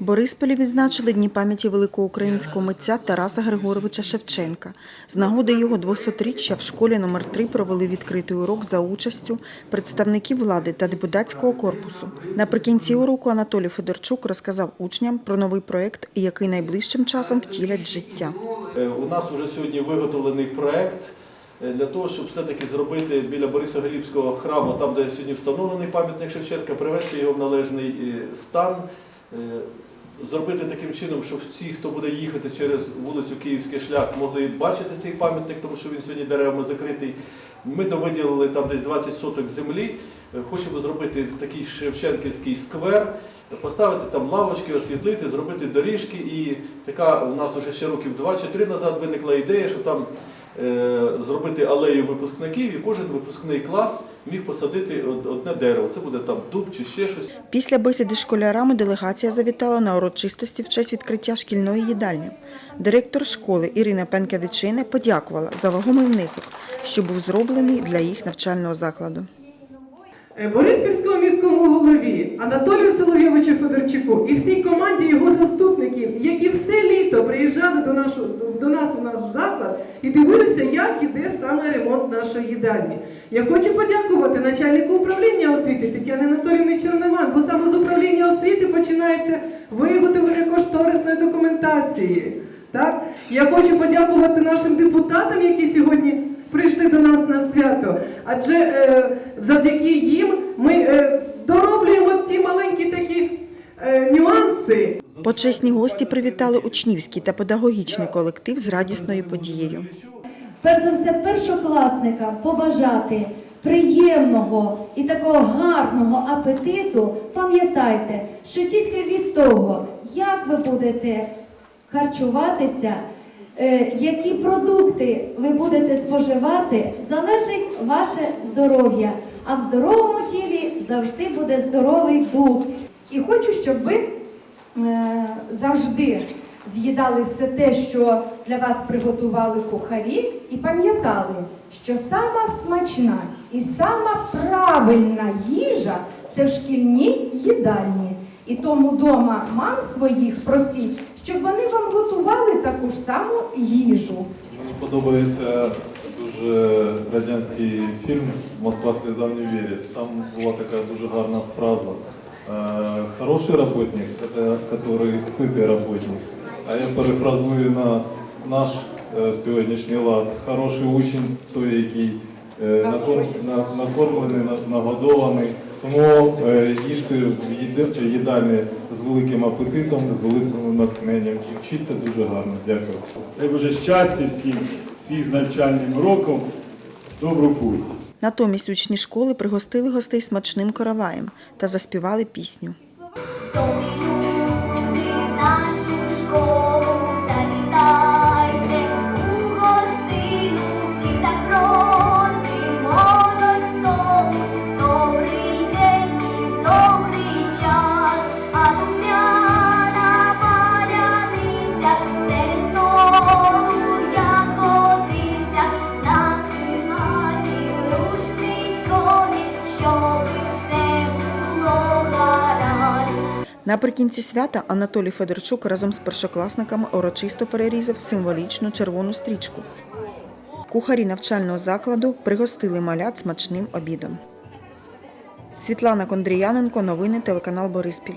Борисполі відзначили Дні пам'яті великого українського митця Тараса Григоровича Шевченка. З нагоди його 200-річчя в школі номер 3 провели відкритий урок за участю представників влади та депутатського корпусу. Наприкінці уроку Анатолій Федорчук розказав учням про новий проєкт, який найближчим часом втілять життя. Е, У нас вже сьогодні виготовлений проект е, для того, щоб все-таки зробити біля Борисоглібського храму, там, де сьогодні встановлений пам'ятник Шевченка, привести його в належний е, стан, зробити таким чином, щоб всі, хто буде їхати через вулицю Київський шлях, могли бачити цей пам'ятник, тому що він сьогодні деревами закритий. Ми довиділили там десь 20 соток землі. Е, Хочемо зробити такий Шевченківський сквер, поставити там лавочки, освітлити, зробити доріжки. І така у нас вже ще років два чи три назад виникла ідея, що там е, зробити алею випускників, і кожен випускний клас міг посадити одне дерево. Це буде там дуб чи ще щось. Після бесіди з школярами делегація завітала на урочистості в честь відкриття шкільної їдальні. Директор школи Ірина Пенкавічина подякувала за вагомий внесок, що був зроблений для їх навчального закладу. Е, Бориспільському міському голові Анатолію Соловйовичу Федорчуку і всій команді приїжджали до, нашого, до нас у наш заклад і дивилися, як іде саме ремонт нашої їдальні. Я хочу подякувати начальнику управління освіти Тетяні Анатоліївні Чернован, бо саме з управління освіти починається виготовлення кошторисної документації. Так? Я хочу подякувати нашим депутатам, які сьогодні прийшли до нас на свято, адже е, завдяки їм Почесні гості привітали учнівський та педагогічний колектив з радісною подією. перш за все першокласникам побажати приємного і такого гарного апетиту, пам'ятайте, що тільки від того, як ви будете харчуватися, е, які продукти ви будете споживати, залежить ваше здоров'я. А в здоровому тілі завжди буде здоровий дух. І хочу, щоб ви завжди з'їдали все те, що для вас приготували кухарі, і пам'ятали, що сама смачна і сама правильна їжа це в шкільній їдальні. І тому дома мам своїх просіть, щоб вони вам готували таку ж саму їжу. Мені подобається дуже радянський фільм Москва слізам не вірить. Там була така дуже гарна фраза. Е, Хороший работник – это который сытый работник. А я перефразую на наш е, сьогоднішній лад. Хороший учень – той, який е, накор- на- накормлений, на- нагодований. Тому е, їжте в їди- їдальні з великим апетитом, з великим натхненням. І вчиться дуже гарно. Дякую. Дай Боже щастя всім, всі з навчальним роком. Добру путь. Натомість учні школи пригостили гостей смачним караваєм та заспівали пісню. Наприкінці свята Анатолій Федорчук разом з першокласниками урочисто перерізав символічну червону стрічку. Кухарі навчального закладу пригостили малят смачним обідом. Світлана Кондріяненко, новини телеканал Бориспіль.